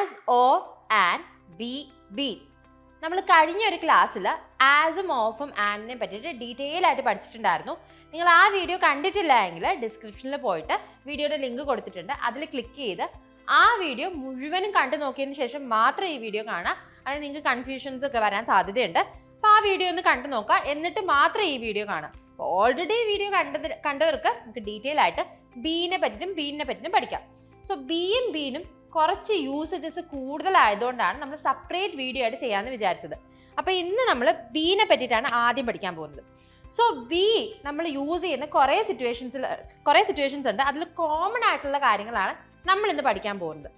As of and be be നമ്മൾ കഴിഞ്ഞ ഒരു ക്ലാസ്സിൽ ആസും ഓഫും ആൻഡിനെ പറ്റിയിട്ട് ഡീറ്റെയിൽ ആയിട്ട് പഠിച്ചിട്ടുണ്ടായിരുന്നു. നിങ്ങൾ ആ വീഡിയോ കണ്ടിട്ടില്ല എങ്കിൽ ഡിസ്ക്രിപ്ഷനിൽ പോയിട്ട് വീഡിയോയുടെ ലിങ്ക് കൊടുത്തിട്ടുണ്ട്. അതിൽ ക്ലിക്ക് ചെയ്ത് ആ വീഡിയോ മുഴുവനും കണ്ടു നോക്കിയതിന് ശേഷം മാത്രം ഈ വീഡിയോ കാണാം അല്ലെങ്കിൽ നിങ്ങൾക്ക് കൺഫ്യൂഷൻസ് ഒക്കെ വരാൻ സാധ്യതയുണ്ട്. അപ്പോൾ ആ വീഡിയോ ഒന്ന് കണ്ടു നോക്കുക. എന്നിട്ട് മാത്രം ഈ വീഡിയോ കാണാം ഓൾറെഡി വീഡിയോ കണ്ടത് കണ്ടവർക്ക് നമുക്ക് ഡീറ്റെയിൽ ആയിട്ട് ബീനെ പറ്റിയിട്ടും ബീനെ പറ്റിയിട്ടും പഠിക്കാം. സോ ബിയും ബീനും കുറച്ച് യൂസേജസ് കൂടുതലായതുകൊണ്ടാണ് നമ്മൾ സെപ്പറേറ്റ് വീഡിയോ ആയിട്ട് ചെയ്യാമെന്ന് വിചാരിച്ചത്. അപ്പോൾ ഇന്ന് നമ്മൾ ബീനെ പറ്റിയിട്ടാണ് ആദ്യം പഠിക്കാൻ പോകുന്നത്. സോ ബി നമ്മൾ യൂസ് ചെയ്യുന്ന കുറേ സിറ്റുവേഷൻസിൽ കുറേ സിറ്റുവേഷൻസ് ഉണ്ട്. അതിൽ കോമൺ ആയിട്ടുള്ള കാര്യങ്ങളാണ് നമ്മൾ ഇന്ന് പഠിക്കാൻ പോകുന്നത്.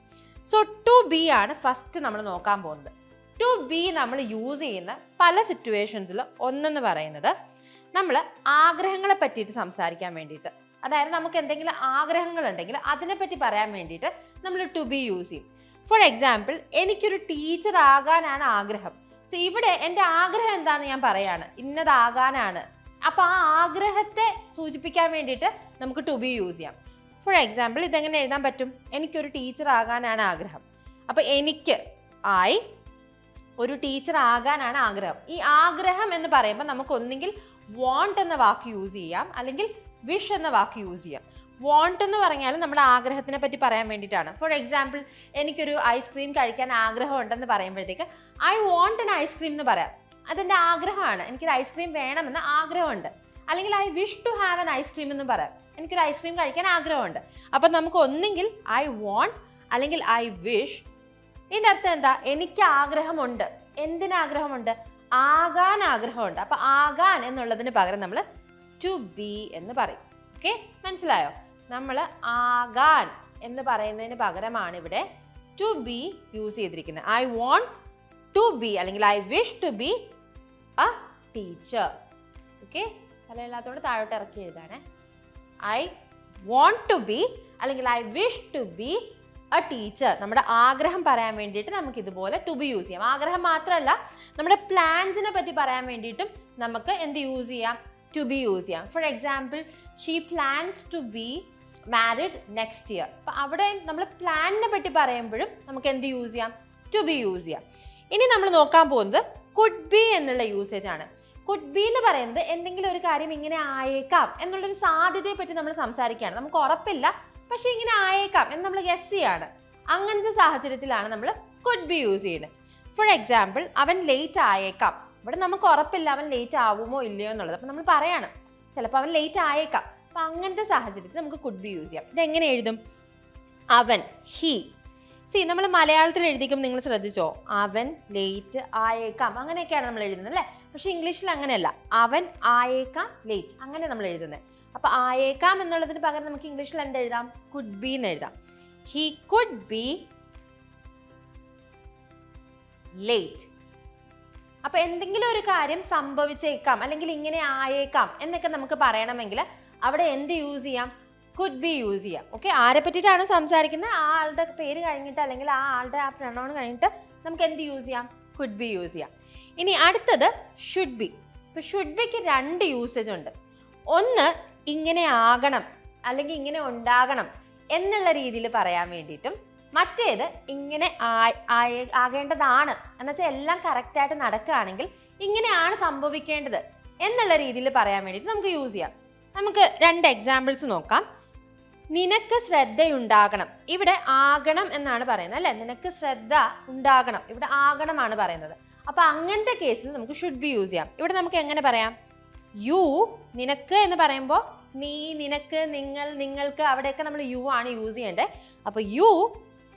സോ ടു ബി ആണ് ഫസ്റ്റ് നമ്മൾ നോക്കാൻ പോകുന്നത്. ടു ബി നമ്മൾ യൂസ് ചെയ്യുന്ന പല സിറ്റുവേഷൻസിൽ ഒന്നെന്ന് പറയുന്നത് നമ്മൾ ആഗ്രഹങ്ങളെ പറ്റിയിട്ട് സംസാരിക്കാൻ വേണ്ടിയിട്ട്. അതായത് നമുക്ക് എന്തെങ്കിലും ആഗ്രഹങ്ങൾ ഉണ്ടെങ്കിൽ അതിനെപ്പറ്റി പറയാൻ വേണ്ടിയിട്ട് നമ്മൾ ടു ബി യൂസ് ചെയ്യും. ഫോർ എക്സാമ്പിൾ എനിക്കൊരു ടീച്ചർ ആകാനാണ് ആഗ്രഹം. സോ ഇവിടെ എന്റെ ആഗ്രഹം എന്താണെന്ന് ഞാൻ പറയാണ്. ഇന്നതാകാനാണ്. അപ്പോൾ ആ ആഗ്രഹത്തെ സൂചിപ്പിക്കാൻ വേണ്ടിയിട്ട് നമുക്ക് ടു ബി യൂസ് ചെയ്യാം. ഫോർ എക്സാമ്പിൾ ഇതെങ്ങനെ എഴുതാൻ പറ്റും? എനിക്കൊരു ടീച്ചർ ആകാനാണ് ആഗ്രഹം. അപ്പോൾ എനിക്ക് ആയി ഒരു ടീച്ചർ ആകാനാണ് ആഗ്രഹം. ഈ ആഗ്രഹം എന്ന് പറയുമ്പോൾ നമുക്ക് ഒന്നുകിൽ വാണ്ട് എന്ന വാക്ക് യൂസ് ചെയ്യാം. അല്ലെങ്കിൽ വിഷ് എന്ന വാക്ക് യൂസ് ചെയ്യാം. വോണ്ട് എന്ന് പറഞ്ഞാൽ നമ്മുടെ ആഗ്രഹത്തിനെ പറ്റി പറയാൻ വേണ്ടിയിട്ടാണ്. ഫോർ എക്സാമ്പിൾ എനിക്കൊരു ഐസ്ക്രീം കഴിക്കാൻ ആഗ്രഹം ഉണ്ടെന്ന് പറയുമ്പോഴത്തേക്ക് ഐ വോണ്ട് എൻ ഐസ്ക്രീം എന്ന് പറയാം. അതെന്റെ ആഗ്രഹമാണ്. എനിക്കൊരു ഐസ്ക്രീം വേണമെന്ന് ആഗ്രഹമുണ്ട്. അല്ലെങ്കിൽ I wish to have an ice cream എന്ന് പറയാം. എനിക്കൊരു ഐസ്ക്രീം കഴിക്കാൻ ആഗ്രഹമുണ്ട്. അപ്പം നമുക്ക് ഒന്നെങ്കിൽ ഐ വോണ്ട് അല്ലെങ്കിൽ ഐ വിഷ് ഇതിന്റെ അർത്ഥം എന്താ? എനിക്ക് ആഗ്രഹമുണ്ട്. എന്തിനാഗ്രഹമുണ്ട് ആകാൻ ആഗ്രഹമുണ്ട്. അപ്പം ആകാൻ എന്നുള്ളതിന് പകരം നമ്മൾ ടു ബി എന്ന് പറയും. ഓക്കെ മനസ്സിലായോ? നമ്മൾ ആകാൻ എന്ന് പറയുന്നതിന് പകരമാണ് ഇവിടെ ടു ബി യൂസ് ചെയ്തിരിക്കുന്നത്. ഐ വോണ്ട് ടു ബി അല്ലെങ്കിൽ I wish to be a teacher okay തലയില്ലാത്തതുകൊണ്ട് താഴോട്ട് ഇറക്കി എഴുതാണേ. ഐ വോണ്ട് ടു ബി അല്ലെങ്കിൽ I wish to be a teacher നമ്മുടെ ആഗ്രഹം പറയാൻ വേണ്ടിയിട്ട് നമുക്ക് ഇതുപോലെ ടു ബി യൂസ് ചെയ്യാം. ആഗ്രഹം മാത്രമല്ല നമ്മുടെ പ്ലാൻസിനെ പറ്റി പറയാൻ വേണ്ടിയിട്ടും നമുക്ക് എന്ത് യൂസ് ചെയ്യാം? ടു ബി യൂസ് ചെയ്യാം for example she plans to be married next year അപ്പം അവിടെ നമ്മൾ പ്ലാനിനെ പറ്റി പറയുമ്പോഴും നമുക്ക് എന്ത് യൂസ് ചെയ്യാം? ടു ബി യൂസ് ചെയ്യാം. ഇനി നമ്മൾ നോക്കാൻ പോകുന്നത് കുഡ് ബി എന്നുള്ള യൂസേജ് ആണ്. കുഡ് ബി എന്ന് പറയുന്നത് എന്തെങ്കിലും ഒരു കാര്യം ഇങ്ങനെ ആയേക്കാം എന്നുള്ളൊരു സാധ്യതയെ പറ്റി നമ്മൾ സംസാരിക്കുകയാണ്. നമുക്ക് ഉറപ്പില്ല പക്ഷെ ഇങ്ങനെ ആയേക്കാം എന്ന് നമ്മൾ ഗസ് ചെയ്യാണ്. അങ്ങനത്തെ സാഹചര്യത്തിലാണ് നമ്മൾ കുഡ് ബി യൂസ് ചെയ്യുന്നത്. ഫോർ എക്സാമ്പിൾ അവൻ ലേറ്റ് ആയേക്കാം. ഇവിടെ നമുക്ക് ഉറപ്പില്ല അവൻ ലേറ്റ് ആവുമോ ഇല്ലയോ എന്നുള്ളത്. അപ്പം നമ്മൾ പറയാണ് ചിലപ്പോൾ അവൻ ലേറ്റ് ആയേക്കാം. അപ്പം അങ്ങനത്തെ സാഹചര്യത്തിൽ നമുക്ക് കുഡ് ബി യൂസ് ചെയ്യാം. ഇതെങ്ങനെ എഴുതും? അവൻ ഹി സി നമ്മൾ മലയാളത്തിൽ എഴുതിക്കുമ്പോൾ നിങ്ങൾ ശ്രദ്ധിച്ചോ? അവൻ ലേറ്റ് ആയേക്കാം. അങ്ങനെയൊക്കെയാണ് നമ്മൾ എഴുതുന്നത് അല്ലേ? പക്ഷെ ഇംഗ്ലീഷിൽ അങ്ങനെയല്ല. അവൻ ആയേക്കാം ലേറ്റ് അങ്ങനെ നമ്മൾ എഴുതുന്നത് അപ്പൊ ആയേക്കാം എന്നുള്ളതിന് പകരം നമുക്ക് ഇംഗ്ലീഷിൽ എന്ത് എഴുതാം? കുഡ് ബി എന്ന് എഴുതാം. ഹി കുഡ് ബി ലേറ്റ് അപ്പൊ എന്തെങ്കിലും ഒരു കാര്യം സംഭവിച്ചേക്കാം അല്ലെങ്കിൽ ഇങ്ങനെ ആയേക്കാം എന്നൊക്കെ നമുക്ക് പറയണമെങ്കിൽ അവിടെ എന്ത് യൂസ് ചെയ്യാം? കുഡ് ബി യൂസ് ചെയ്യാം. ഓക്കെ ആരെ പറ്റിയിട്ടാണ് സംസാരിക്കുന്നത്? ആ ആളുടെ പേര് കഴിഞ്ഞിട്ട് അല്ലെങ്കിൽ ആ ആളുടെ ആ പ്രണോൺ കഴിഞ്ഞിട്ട് നമുക്ക് എന്ത് യൂസ് ചെയ്യാം? കുഡ് ബി യൂസ് ചെയ്യാം. ഇനി അടുത്തത് ഷുഡ് ബി ഇപ്പൊ ഷുഡ് ബിക്ക് രണ്ട് യൂസേജ് ഉണ്ട്. ഒന്ന് ഇങ്ങനെ ആകണം അല്ലെങ്കിൽ ഇങ്ങനെ ഉണ്ടാകണം എന്നുള്ള രീതിയിൽ പറയാൻ വേണ്ടിയിട്ടും മറ്റേത് ഇങ്ങനെ ആകേണ്ടതാണ്. എന്നുവെച്ചാൽ എല്ലാം കറക്റ്റായിട്ട് നടക്കുകയാണെങ്കിൽ ഇങ്ങനെയാണ് സംഭവിക്കേണ്ടത് എന്നുള്ള രീതിയിൽ പറയാൻ വേണ്ടിയിട്ട് നമുക്ക് യൂസ് ചെയ്യാം. നമുക്ക് രണ്ട് എക്സാമ്പിൾസ് നോക്കാം. നിനക്ക് ശ്രദ്ധയുണ്ടാകണം. ഇവിടെ ആകണം എന്നാണ് പറയുന്നത് അല്ലെ? നിനക്ക് ശ്രദ്ധ ഉണ്ടാകണം. ഇവിടെ ആകണമാണ് പറയുന്നത്. അപ്പൊ അങ്ങനത്തെ കേസിൽ നമുക്ക് ഷുഡ് ബി യൂസ് ചെയ്യാം. ഇവിടെ നമുക്ക് എങ്ങനെ പറയാം? യു നിനക്ക് എന്ന് പറയുമ്പോൾ നീ നിനക്ക് നിങ്ങൾ നിങ്ങൾക്ക് അവിടെയൊക്കെ നമ്മൾ യു ആണ് യൂസ് ചെയ്യേണ്ടത്. അപ്പൊ യു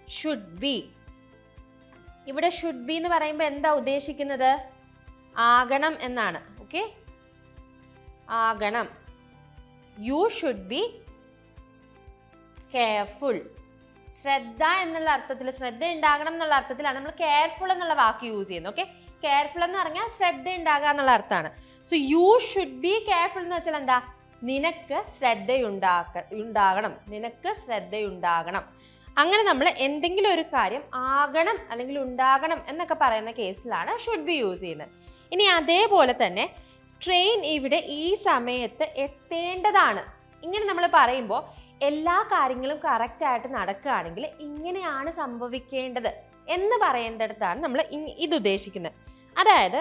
ഷുഡ് ബി ഇവിടെ ഷുഡ് ബി എന്ന് പറയുമ്പോൾ എന്താ ഉദ്ദേശിക്കുന്നത്? ആകണം എന്നാണ്. ഓക്കെ ആകണം. യു ഷുഡ് ബി കെയർഫുൾ ശ്രദ്ധ എന്നുള്ള അർത്ഥത്തിൽ ശ്രദ്ധ ഉണ്ടാകണം എന്നുള്ള അർത്ഥത്തിലാണ് നമ്മൾ കെയർഫുൾ എന്നുള്ള വാക്ക് യൂസ് ചെയ്യുന്നത്. ഓക്കെ കെയർഫുൾ എന്ന് പറഞ്ഞാൽ ശ്രദ്ധ ഉണ്ടാകുക എന്നുള്ള അർത്ഥമാണ്. So you should be careful എന്ന് വെച്ചാൽ എന്താ? നിനക്ക് ശ്രദ്ധയുണ്ടാക്ക ഉണ്ടാകണം. നിനക്ക് ശ്രദ്ധയുണ്ടാകണം. അങ്ങനെ നമ്മൾ എന്തെങ്കിലും ഒരു കാര്യം ആകണം അല്ലെങ്കിൽ ഉണ്ടാകണം എന്നൊക്കെ പറയുന്ന കേസിലാണ് ഷുഡ് ബി യൂസ് ചെയ്യുന്നത്. ഇനി അതേപോലെ തന്നെ ട്രെയിൻ ഇവിടെ ഈ സമയത്ത് എത്തേണ്ടതാണ്. ഇങ്ങനെ നമ്മൾ പറയുമ്പോൾ എല്ലാ കാര്യങ്ങളും കറക്റ്റായിട്ട് നടക്കുകയാണെങ്കിൽ ഇങ്ങനെയാണ് സംഭവിക്കേണ്ടത് എന്ന് പറയേണ്ടടുത്താണ് നമ്മൾ ഇത് ഉദ്ദേശിക്കുന്നത്. അതായത്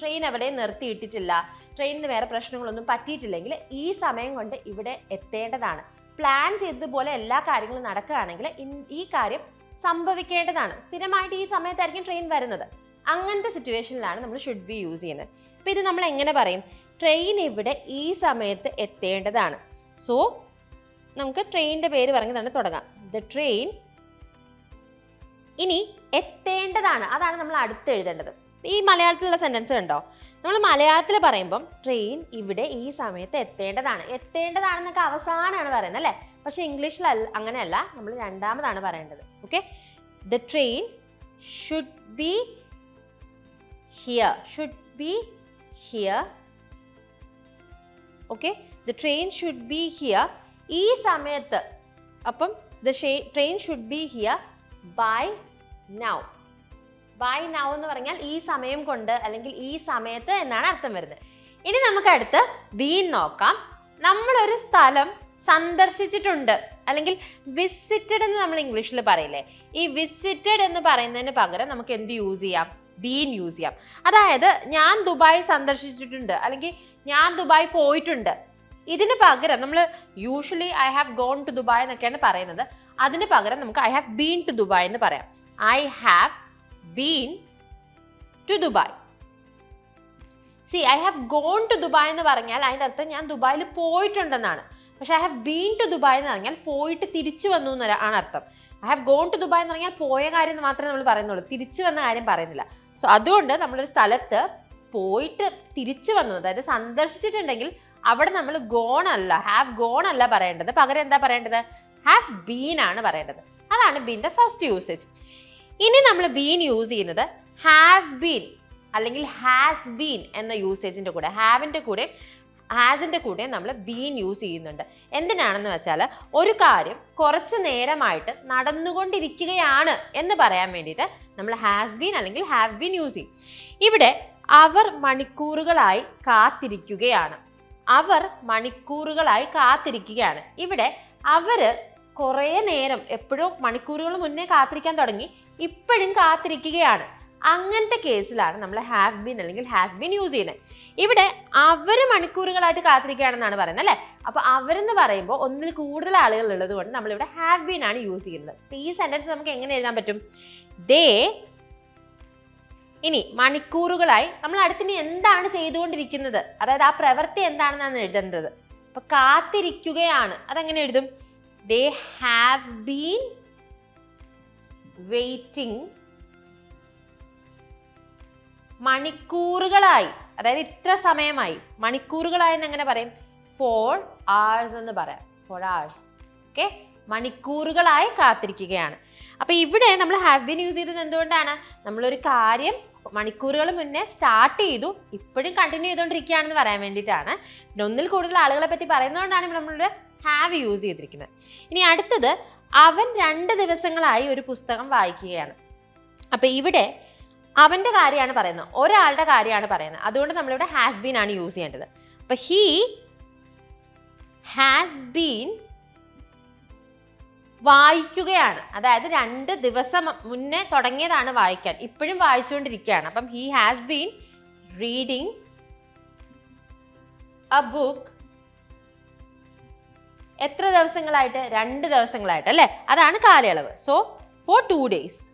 ട്രെയിൻ അവിടെ നിർത്തിയിട്ടിട്ടില്ല ട്രെയിനിന് വേറെ പ്രശ്നങ്ങളൊന്നും പറ്റിയിട്ടില്ലെങ്കിൽ ഈ സമയം കൊണ്ട് ഇവിടെ എത്തേണ്ടതാണ്. പ്ലാൻ ചെയ്തതുപോലെ എല്ലാ കാര്യങ്ങളും നടക്കുകയാണെങ്കിൽ ഈ കാര്യം സംഭവിക്കേണ്ടതാണ്. സ്ഥിരമായിട്ട് ഈ സമയത്തായിരിക്കും ട്രെയിൻ വരുന്നത്. അങ്ങനത്തെ സിറ്റുവേഷനിലാണ് നമ്മൾ ഷുഡ് ബി യൂസ് ചെയ്യുന്നത്. അപ്പോൾ ഇത് നമ്മൾ എങ്ങനെ പറയും? ട്രെയിൻ ഇവിടെ ഈ സമയത്ത് എത്തേണ്ടതാണ്. സോ നമുക്ക് ട്രെയിനിന്റെ പേര് പറഞ്ഞ് തന്നെ തുടങ്ങാം. ദ ട്രെയിൻ ഇനി എത്തേണ്ടതാണ്. അതാണ് നമ്മൾ അടുത്ത് എഴുതേണ്ടത്. ഈ മലയാളത്തിലുള്ള സെന്റൻസ് ഉണ്ടോ നമ്മൾ മലയാളത്തിൽ പറയുമ്പം ട്രെയിൻ ഇവിടെ ഈ സമയത്ത് എത്തേണ്ടതാണ്. എത്തേണ്ടതാണെന്നൊക്കെ അവസാനമാണ് പറയുന്നത് അല്ലേ? പക്ഷേ ഇംഗ്ലീഷിൽ അങ്ങനെയല്ല. നമ്മൾ രണ്ടാമതാണ് പറയേണ്ടത്. Okay the train should be here should be here okay the train should be here ഈ സമയത്ത് അപ്പം the train should be here by now by now എന്ന് പറഞ്ഞാൽ ഈ സമയം കൊണ്ട് അല്ലെങ്കിൽ ഈ സമയത്ത് എന്നാണ് അർത്ഥം വരുന്നത്. ഇനി നമുക്ക് അടുത്ത് വീൻ നോക്കാം. നമ്മളൊരു സ്ഥലം സന്ദർശിച്ചിട്ടുണ്ട്. അല്ലെങ്കിൽ വിസിറ്റഡ് എന്ന് നമ്മൾ ഇംഗ്ലീഷിൽ പറയില്ലേ? ഈ വിസിറ്റഡ് എന്ന് പറയുന്നതിന് പകരം നമുക്ക് എന്ത് യൂസ് ചെയ്യാം? ബീൻ യൂസ് ചെയ്യാം. അതായത് ഞാൻ ദുബായ് സന്ദർശിച്ചിട്ടുണ്ട്. അല്ലെങ്കിൽ ഞാൻ ദുബായ് പോയിട്ടുണ്ട്. ഇതിന് പകരം നമ്മൾ usually I have gone to Dubai എന്നൊക്കെയാണ് പറയുന്നത്. അതിന് പകരം നമുക്ക് I have been to Dubai എന്ന് പറയാം. I have been to Dubai see I have gone to Dubai എന്ന് പറഞ്ഞാൽ അതിന്റെ അർത്ഥം ഞാൻ ദുബായിൽ പോയിട്ടുണ്ടെന്നാണ്. പക്ഷെ I have been to Dubai എന്ന് പറഞ്ഞാൽ പോയിട്ട് തിരിച്ചു വന്നു എന്ന് ആണ് അർത്ഥം. I have gone to Dubai എന്ന് പറഞ്ഞാൽ പോയ കാര്യം എന്ന് മാത്രമേ നമ്മൾ പറയുന്നുള്ളൂ. തിരിച്ചു വന്ന കാര്യം പറയുന്നില്ല. സോ അതുകൊണ്ട് നമ്മളൊരു സ്ഥലത്ത് പോയിട്ട് തിരിച്ചു വന്നു. അതായത് സന്ദർശിച്ചിട്ടുണ്ടെങ്കിൽ അവിടെ നമ്മൾ ഗോൺ അല്ല ഹാവ് ഗോൺ അല്ല പറയേണ്ടത്. പകരം എന്താ പറയേണ്ടത്? ഹാവ് ബീൻ ആണ് പറയേണ്ടത്. അതാണ് ബീന്റെ ഫസ്റ്റ് യൂസേജ് ഇനി നമ്മൾ ബീൻ യൂസ് ചെയ്യുന്നത് ഹാവ് ബീൻ അല്ലെങ്കിൽ ഹാസ് ബീൻ എന്ന യൂസേജിന്റെ കൂടെ ഹാവിന്റെ കൂടെ ഹാസിന്റെ കൂടെ നമ്മൾ ബീൻ യൂസ് ചെയ്യുന്നുണ്ട്. എന്തിനാണെന്ന് വെച്ചാൽ ഒരു കാര്യം കുറച്ച് നേരമായിട്ട് നടന്നുകൊണ്ടിരിക്കുകയാണ് എന്ന് പറയാൻ വേണ്ടിയിട്ട് നമ്മൾ ഹാസ് ബീൻ അല്ലെങ്കിൽ ഹാവ് ബീൻ യൂസ് ചെയ്യും. ഇവിടെ അവർ മണിക്കൂറുകളായി കാത്തിരിക്കുകയാണ്. അവർ മണിക്കൂറുകളായി കാത്തിരിക്കുകയാണ്. ഇവിടെ അവർ കുറേ നേരം എപ്പോഴും മണിക്കൂറുകൾ മുന്നേ കാത്തിരിക്കാൻ തുടങ്ങി. ഇപ്പോഴും കാത്തിരിക്കുകയാണ്. അങ്ങനത്തെ കേസിലാണ് നമ്മൾ ഹാവ് ബീൻ അല്ലെങ്കിൽ ഹാസ് ബീൻ യൂസ് ചെയ്യുന്നത്. ഇവിടെ അവർ മണിക്കൂറുകളായിട്ട് കാത്തിരിക്കുകയാണെന്നാണ് പറയുന്നത് അല്ലേ? അപ്പോൾ അവരെന്ന് പറയുമ്പോൾ ഒന്നിൽ കൂടുതൽ ആളുകൾ ഉള്ളത് കൊണ്ട് നമ്മളിവിടെ ഹാവ് ബീൻ ആണ് യൂസ് ചെയ്യുന്നത്. ഈ സെന്റൻസ് നമുക്ക് എങ്ങനെ എഴുതാൻ പറ്റും? ദേ ഇനി മണിക്കൂറുകളായി നമ്മൾ അടുത്തിനി എന്താണ് ചെയ്തുകൊണ്ടിരിക്കുന്നത്? അതായത് ആ പ്രവൃത്തി എന്താണെന്നാണ് എഴുതേണ്ടത്. അപ്പൊ കാത്തിരിക്കുകയാണ്. അതെങ്ങനെ എഴുതും? ദേ ഹാവ് ബീൻ വെയിറ്റിംഗ് മണിക്കൂറുകളായി. അതായത് ഇത്ര സമയമായി. മണിക്കൂറുകളായി എന്ന് എങ്ങനെ പറയും? ഫോർ hours എന്ന് പറയാം. Four hours. ഓക്കെ മണിക്കൂറുകളായി കാത്തിരിക്കുകയാണ്. അപ്പൊ ഇവിടെ നമ്മൾ ഹാവ് ബീൻ യൂസ് ചെയ്തത് എന്തുകൊണ്ടാണ്? നമ്മളൊരു കാര്യം മണിക്കൂറുകൾ മുന്നേ സ്റ്റാർട്ട് ചെയ്തു ഇപ്പോഴും കണ്ടിന്യൂ ചെയ്തുകൊണ്ടിരിക്കുകയാണെന്ന് പറയാൻ വേണ്ടിയിട്ടാണ്. പിന്നെ ഒന്നിൽ കൂടുതൽ ആളുകളെ പറ്റി പറയുന്നതുകൊണ്ടാണ് നമ്മളിവിടെ ഹാവ് യൂസ് ചെയ്തിരിക്കുന്നത്. ഇനി അടുത്തത് അവൻ രണ്ട് ദിവസങ്ങളായി ഒരു പുസ്തകം വായിക്കുകയാണ്. അപ്പൊ ഇവിടെ അവന്റെ കാര്യമാണ് പറയുന്നത്. ഒരാളുടെ കാര്യമാണ് പറയുന്നത്. അതുകൊണ്ട് നമ്മളിവിടെ ഹാസ് ബീൻ ആണ് യൂസ് ചെയ്യേണ്ടത്. അപ്പൊ ഹീ ഹാസ് ബീൻ വായിക്കുകയാണ്. അതായത് രണ്ട് ദിവസം മുന്നേ തുടങ്ങിയതാണ് വായിക്കാൻ. ഇപ്പോഴും വായിച്ചുകൊണ്ടിരിക്കുകയാണ്. അപ്പം he has been reading a book എത്ര ദിവസങ്ങളായിട്ട്? രണ്ട് ദിവസങ്ങളായിട്ട് അല്ലേ? അതാണ് കാലയളവ്. സോ ഫോർ ടു ഡേയ്സ്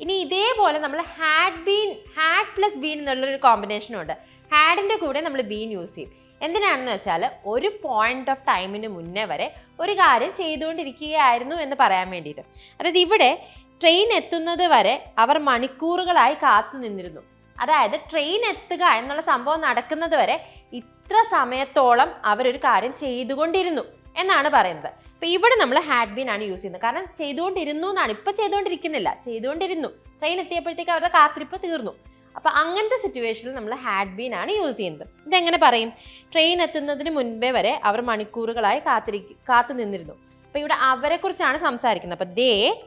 ഇനി ഇതേപോലെ നമ്മൾ had been had plus been എന്നുള്ളൊരു കോമ്പിനേഷനും ഉണ്ട്. ഹാഡിന്റെ കൂടെ നമ്മൾ ബീൻ യൂസ് ചെയ്യും. എന്തിനാണെന്ന് വെച്ചാൽ ഒരു പോയിന്റ് ഓഫ് ടൈമിന് മുന്നേ വരെ ഒരു കാര്യം ചെയ്തുകൊണ്ടിരിക്കുകയായിരുന്നു എന്ന് പറയാൻ വേണ്ടിയിട്ട്. അതായത് ഇവിടെ ട്രെയിൻ എത്തുന്നത് വരെ അവർ മണിക്കൂറുകളായി കാത്തു നിന്നിരുന്നു. അതായത് ട്രെയിൻ എത്തുക എന്നുള്ള സംഭവം നടക്കുന്നത് വരെ ഇത്ര സമയത്തോളം അവരൊരു കാര്യം ചെയ്തുകൊണ്ടിരുന്നു എന്നാണ് പറയുന്നത്. ഇപ്പൊ ഇവിടെ നമ്മൾ ഹാഡ് ബീൻ ആണ് യൂസ് ചെയ്യുന്നത്. കാരണം ചെയ്തുകൊണ്ടിരുന്നു എന്നാണ്. ഇപ്പൊ ചെയ്തുകൊണ്ടിരിക്കുന്നില്ല. ചെയ്തുകൊണ്ടിരുന്നു. ട്രെയിൻ എത്തിയപ്പോഴത്തേക്ക് അവരുടെ കാത്തിരിപ്പ് തീർന്നു. അപ്പൊ അങ്ങനത്തെ സിറ്റുവേഷനിൽ നമ്മൾ ഹാഡ് ബീൻ ആണ് യൂസ് ചെയ്യുന്നത്. ഇതെങ്ങനെ പറയും? ട്രെയിൻ എത്തുന്നതിന് മുൻപേ വരെ അവർ മണിക്കൂറുകളായി കാത്തിരിക്കും കാത്തു നിന്നിരുന്നു അപ്പൊ ഇവിടെ അവരെ കുറിച്ചാണ് സംസാരിക്കുന്നത്. അപ്പൊ ദേ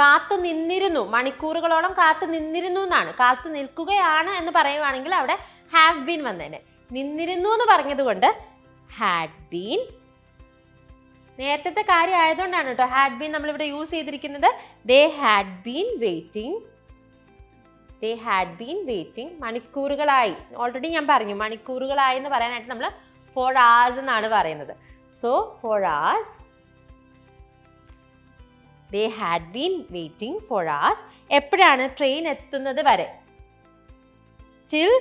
കാത്തു നിന്നിരുന്നു. മണിക്കൂറുകളോളം കാത്തു നിന്നിരുന്നു എന്നാണ്. കാത്തു നിൽക്കുകയാണ് എന്ന് പറയുവാണെങ്കിൽ അവിടെ ഹാവ് ബീൻ വന്നേനെ. നിന്നിരുന്നു എന്ന് പറഞ്ഞത് കൊണ്ട് ഹാഡ് ബീൻ നേരത്തെ കാര്യം ആയതുകൊണ്ടാണ് കേട്ടോ. ഹാഡ് ബീൻ നമ്മളിവിടെ യൂസ് ചെയ്തിരിക്കുന്നത്. They had been waiting they had been waiting മണിക്കൂറുകളായി. Already ഞാൻ പറഞ്ഞു. മണിക്കൂറുകളായി എന്ന് പറയാനായിട്ട് നമ്മൾ ഫോർ ആവേഴ്സ് എന്നാണ് പറയുന്നത്. So four hours they had been waiting for hours എപ്പോഴാണ് ട്രെയിൻ എത്തുന്നത് വരെ? ടിൽ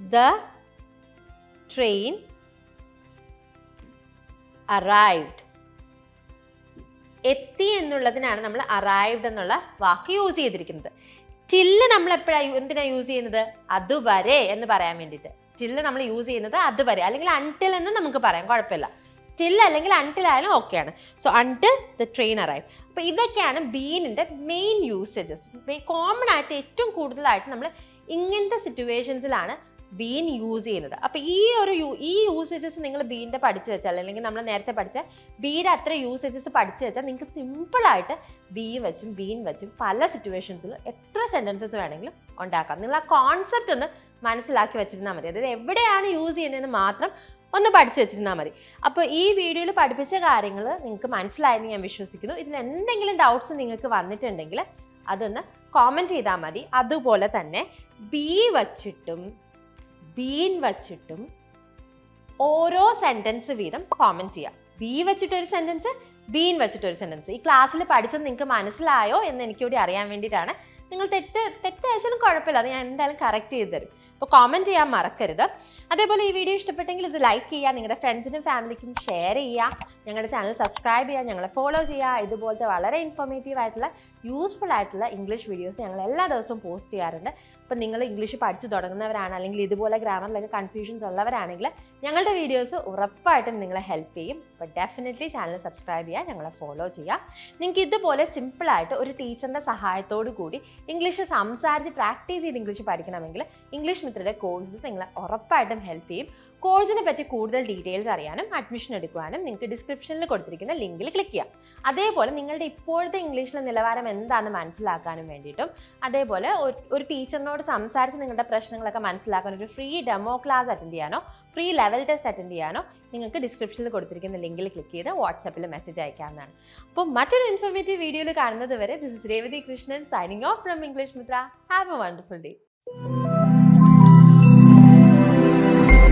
ദ ട്രെയിൻ അറൈവ്ഡ് എത്തി എന്നുള്ളതിനാണ് നമ്മൾ അറൈവ്ഡ് എന്നുള്ള വാക്ക് യൂസ് ചെയ്തിരിക്കുന്നത്. ടില്ല് നമ്മൾ എപ്പോഴാണ് എന്തിനാ യൂസ് ചെയ്യുന്നത്? അതുവരെ എന്ന് പറയാൻ വേണ്ടിയിട്ട്. ടില്ല് നമ്മൾ യൂസ് ചെയ്യുന്നത് അതുവരെ. അല്ലെങ്കിൽ അൺടിൽ എന്ന് നമുക്ക് പറയാം. കുഴപ്പമില്ല. ടിൽ അല്ലെങ്കിൽ അൺടിൽ ആയാലും ഓക്കെയാണ് so until the train arrive അപ്പോൾ ഇതൊക്കെയാണ് ബീനിന്റെ മെയിൻ യൂസേജസ് കോമൺ ആയിട്ട് ഏറ്റവും കൂടുതലായിട്ട് നമ്മൾ ഇങ്ങനത്തെ സിറ്റുവേഷൻസിലാണ് ബീൻ യൂസ് ചെയ്യുന്നത്. അപ്പോൾ ഈ ഒരു ഈ യൂസേജസ് നിങ്ങൾ ബീന്റെ പഠിച്ചു വെച്ചാൽ അല്ലെങ്കിൽ നമ്മൾ നേരത്തെ പഠിച്ച ബീയുടെ അത്ര യൂസേജസ് പഠിച്ചു വെച്ചാൽ നിങ്ങൾക്ക് സിമ്പിളായിട്ട് ബി വെച്ചും ബീൻ വെച്ചും പല സിറ്റുവേഷൻസിലും എത്ര സെന്റൻസസ് വേണമെങ്കിലും ഉണ്ടാക്കാം. നിങ്ങൾ ആ കോൺസെപ്റ്റ് ഒന്ന് മനസ്സിലാക്കി വെച്ചിരുന്നാൽ മതി. അതായത് എവിടെയാണ് യൂസ് ചെയ്യുന്നതെന്ന് മാത്രം ഒന്ന് പഠിച്ചു വെച്ചിരുന്നാൽ മതി. അപ്പോൾ ഈ വീഡിയോയിൽ പഠിപ്പിച്ച കാര്യങ്ങൾ നിങ്ങൾക്ക് മനസ്സിലായെന്ന് ഞാൻ വിശ്വസിക്കുന്നു. ഇതിൽ എന്തെങ്കിലും ഡൗട്ട്സ് നിങ്ങൾക്ക് വന്നിട്ടുണ്ടെങ്കിൽ അതൊന്ന് കോമന്റ് ചെയ്താൽ മതി. അതുപോലെ തന്നെ ബി വച്ചിട്ടും ബീൻ വച്ചിട്ടും ഓരോ സെന്റൻസ് വീതം കോമന്റ് ചെയ്യാം. ബി വെച്ചിട്ടൊരു സെന്റൻസ് ബീൻ വെച്ചിട്ടൊരു സെന്റൻസ് ഈ ക്ലാസ്സിൽ പഠിച്ചത് നിങ്ങൾക്ക് മനസ്സിലായോ എന്ന് എനിക്കൂടി അറിയാൻ വേണ്ടിയിട്ടാണ്. നിങ്ങൾ തെറ്റ് തെറ്റയച്ചാലും കുഴപ്പമില്ല. അത് ഞാൻ എന്തായാലും കറക്റ്റ് ചെയ്ത് തരും. അപ്പോൾ കോമെന്റ് ചെയ്യാൻ മറക്കരുത്. അതേപോലെ ഈ വീഡിയോ ഇഷ്ടപ്പെട്ടെങ്കിൽ ഇത് ലൈക്ക് ചെയ്യുക നിങ്ങളുടെ ഫ്രണ്ട്സിനും ഫാമിലിക്കും ഷെയർ ചെയ്യുക. ഞങ്ങളുടെ ചാനൽ സബ്സ്ക്രൈബ് ചെയ്യുക ഞങ്ങളെ ഫോളോ ചെയ്യുക. ഇതുപോലത്തെ വളരെ ഇൻഫോർമേറ്റീവ് ആയിട്ടുള്ള യൂസ്ഫുൾ ആയിട്ടുള്ള ഇംഗ്ലീഷ് വീഡിയോസ് ഞങ്ങൾ എല്ലാ ദിവസവും പോസ്റ്റ് ചെയ്യാറുണ്ട്. അപ്പം നിങ്ങൾ ഇംഗ്ലീഷ് പഠിച്ചു തുടങ്ങുന്നവരാണ് അല്ലെങ്കിൽ ഇതുപോലെ ഗ്രാമറിലൊക്കെ കൺഫ്യൂഷൻസ് ഉള്ളവരാണെങ്കിൽ ഞങ്ങളുടെ വീഡിയോസ് ഉറപ്പായിട്ടും നിങ്ങളെ ഹെൽപ്പ് ചെയ്യും. അപ്പോൾ ഡെഫിനറ്റ്ലി ചാനൽ സബ്സ്ക്രൈബ് ചെയ്യുക ഞങ്ങളെ ഫോളോ ചെയ്യുക. നിങ്ങൾക്ക് ഇതുപോലെ സിമ്പിളായിട്ട് ഒരു ടീച്ചറിന്റെ സഹായത്തോടു കൂടി ഇംഗ്ലീഷ് സംസാരിച്ച് പ്രാക്ടീസ് ചെയ്ത് ഇംഗ്ലീഷ് പഠിക്കണമെങ്കിൽ ഇംഗ്ലീഷ് മിത്രയുടെ കോഴ്സസ് നിങ്ങളെ ഉറപ്പായിട്ടും ഹെൽപ്പ് ചെയ്യും. കോഴ്സിനെ പറ്റി കൂടുതൽ ഡീറ്റെയിൽസ് അറിയാനും അഡ്മിഷൻ എടുക്കുവാനും നിങ്ങൾക്ക് ഡിസ്ക്രിപ്ഷനിൽ കൊടുത്തിരിക്കുന്ന ലിങ്കിൽ ക്ലിക്ക് ചെയ്യാം. അതേപോലെ നിങ്ങളുടെ ഇപ്പോഴത്തെ ഇംഗ്ലീഷിലെ നിലവാരം എന്താണെന്ന് മനസ്സിലാക്കാനും വേണ്ടിയിട്ടും അതേപോലെ ഒരു- ടീച്ചറിനോട് സംസാരിച്ച് നിങ്ങളുടെ പ്രശ്നങ്ങളൊക്കെ മനസ്സിലാക്കാൻ ഒരു ഫ്രീ ഡെമോ ക്ലാസ് അറ്റൻഡ് ചെയ്യാനോ ഫ്രീ ലെവൽ ടെസ്റ്റ് അറ്റൻഡ് ചെയ്യാനോ നിങ്ങൾക്ക് ഡിസ്ക്രിപ്ഷനിൽ കൊടുത്തിരിക്കുന്ന ലിങ്കിൽ ക്ലിക്ക് ചെയ്ത് വാട്സാപ്പിൽ മെസ്സേജ് അയക്കാവുന്നതാണ്. അപ്പോൾ മറ്റൊരു ഇൻഫോർമേറ്റീവ് വീഡിയോയിൽ കാണുന്നത് വരെ this is Revathi Krishnan signing off from English Mitra have a wonderful day